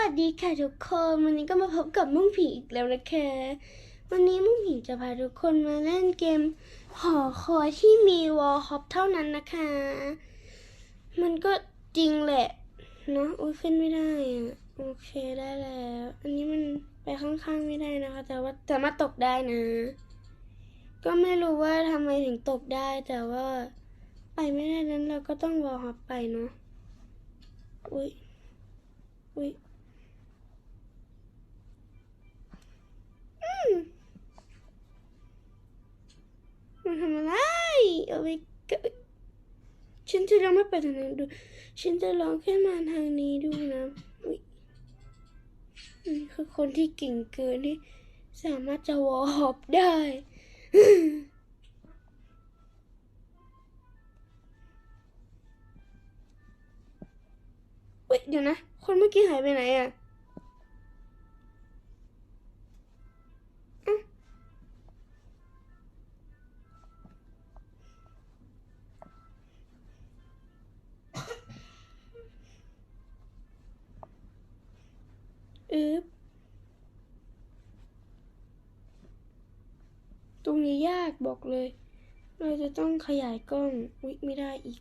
วัสดีค่ะทุกคนวันนี้ก็มาพบกับมุ่งผีอีกแล้วนะคะวันนี้มุ่งผีจะพาทุกคนมาเล่นเกมหอคอยที่มีวอลฮอปเท่านั้นนะคะ มันก็จริงแหละเนาะอุ้ยขึ้นไม่ได้อะโอเคได้แล้ว อันนี้มันไปข้างๆไม่ได้นะคะ แต่ว่าสามารถตกได้นะ ก็ไม่รู้ว่าทำไมถึงตกได้แต่ว่า ไปไม่ได้นั้นเราก็ต้องวอลฮอปไปเนาะอุ้ยอุ้ มันทำอะไรเอาไปกฉันจะลองไม่ไปทางนั้นดู ฉันจะลองแค่มาทางนี้ดูนะอุ้ยนี่คือคนที่เก่งเกินที่สามารถจะวอลฮอปได้เว้ยเดี๋ยวนะ คนเมื่อกี้หายไปไหนอะ ตรงนี้ยากบอกเลย เราจะต้องขยายกล้องอุ๊ยไม่ได้อีก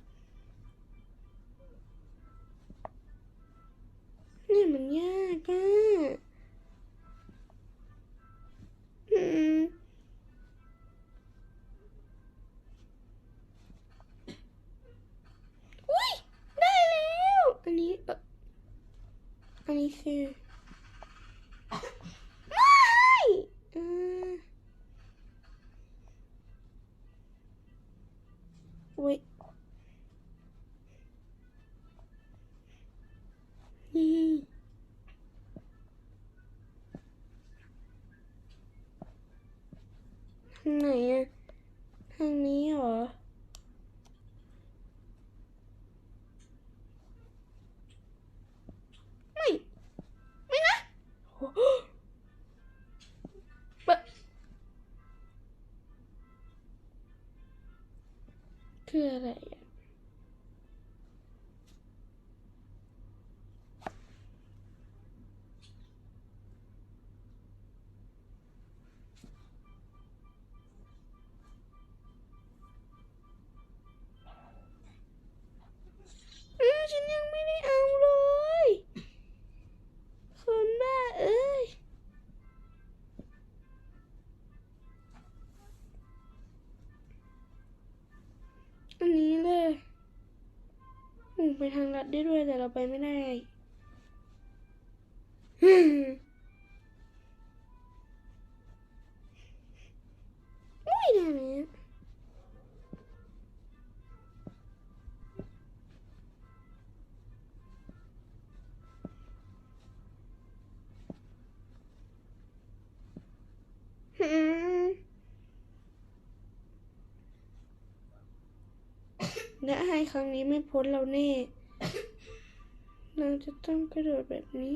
นี่มันยากอะอืมอุ้ยได้แล้ว อันนี้อ่ออันนี้คือ คืออ ไปทางลัดได้ด้วยแต่เราไปไม่ได้อืมไม่ได้เนี่ยอืมและให้ครั้งนี้ไม่พ้นเราแน่ เราจะต้องกระโดดแบบนี้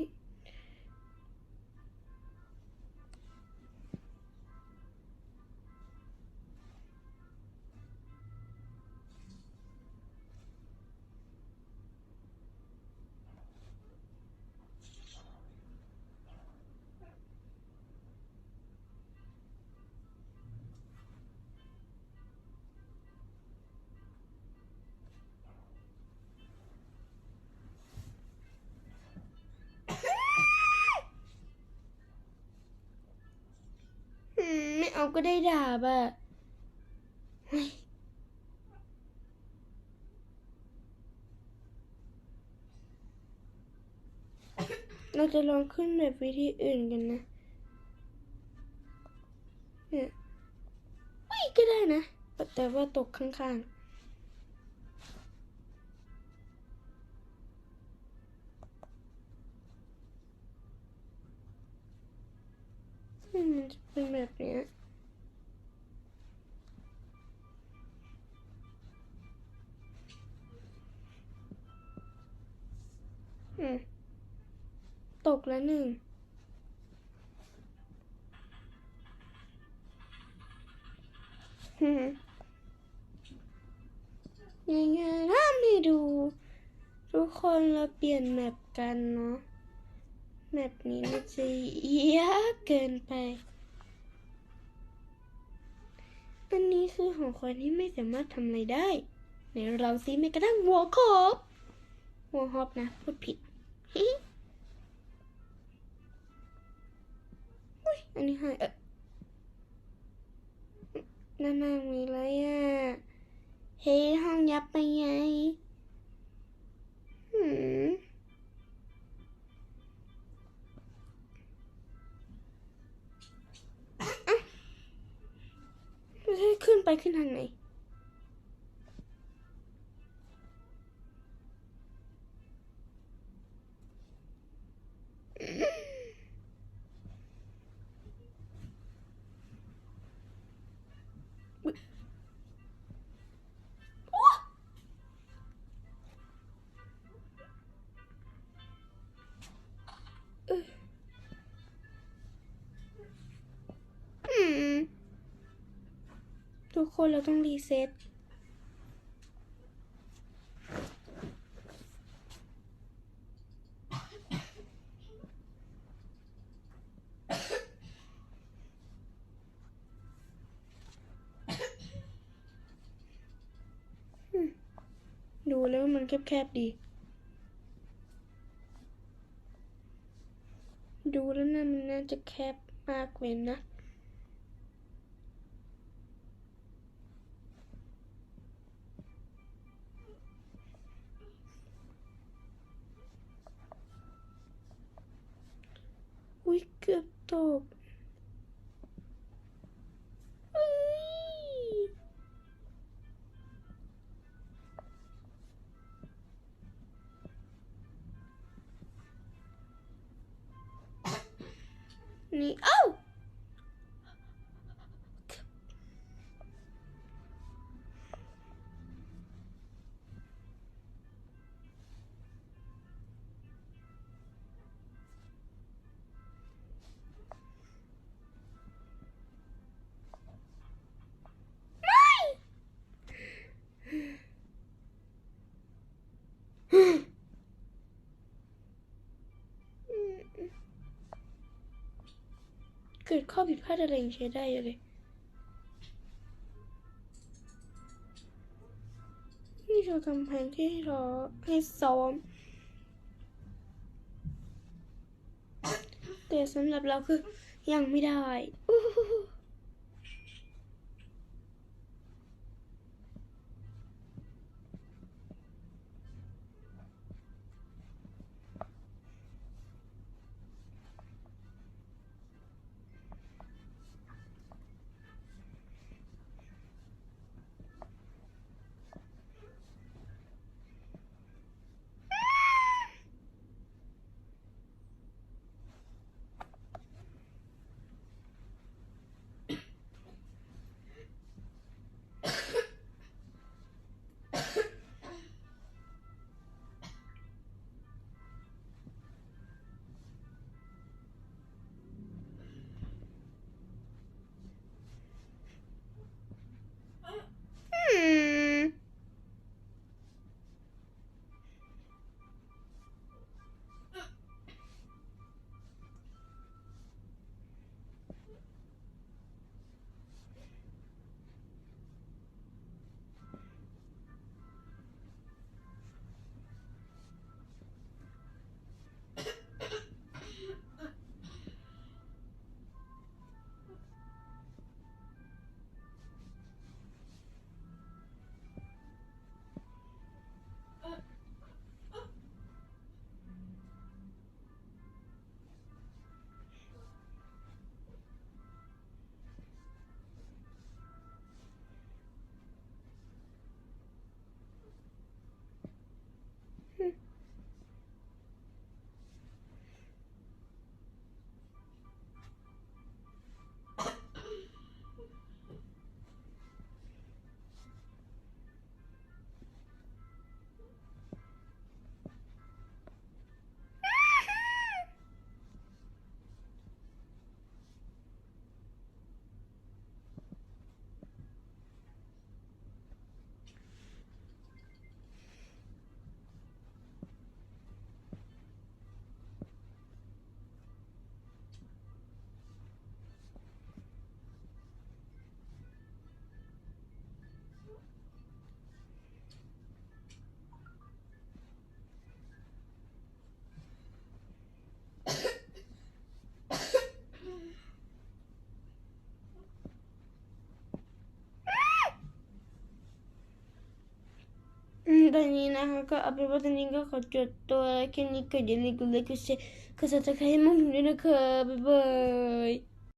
ก็ได้ดาบอะเราจะลองขึ้นแบบวิธีอื่นกันนะ เนี่ยไม่ก็ได้นะ แต่ว่าตกข้างๆมันจะเป็นแบบนี้ ตกแล้วหนึ่งอืมยังไงทำให้ดู ทุกคนเราเปลี่ยนแมปกันเนาะแบบนี้น่าจะยากเกินไป อันนี้คือของคนที่ไม่สามารถทำอะไรได้ ในเราซิไม่กระทั่งหัวคอบหัวฮอบนะ พูดผิด อุ้ยอันนี้หายเออนั่นน่ะมีอะไรอะ เฮ้ห้องยับไปไงหืมอะแล้วจะขึ้นไปขึ้นทางไหน คนเราต้องรีเซ็ตดูแล้วมันแคบๆดี ดูแล้วนะมันน่าจะแคบมากเลยนะ อุ้ยเกื กิดข้อผิดพลาดอะไรยังใช้ได้เลยนี่คือกำแพงที่เราให้ซ้อม แต่สำหรับเราคือยังไม่ได้ danina haka ninga kocho to kenika jeli gulekusi kasata kai mungina ka bye bye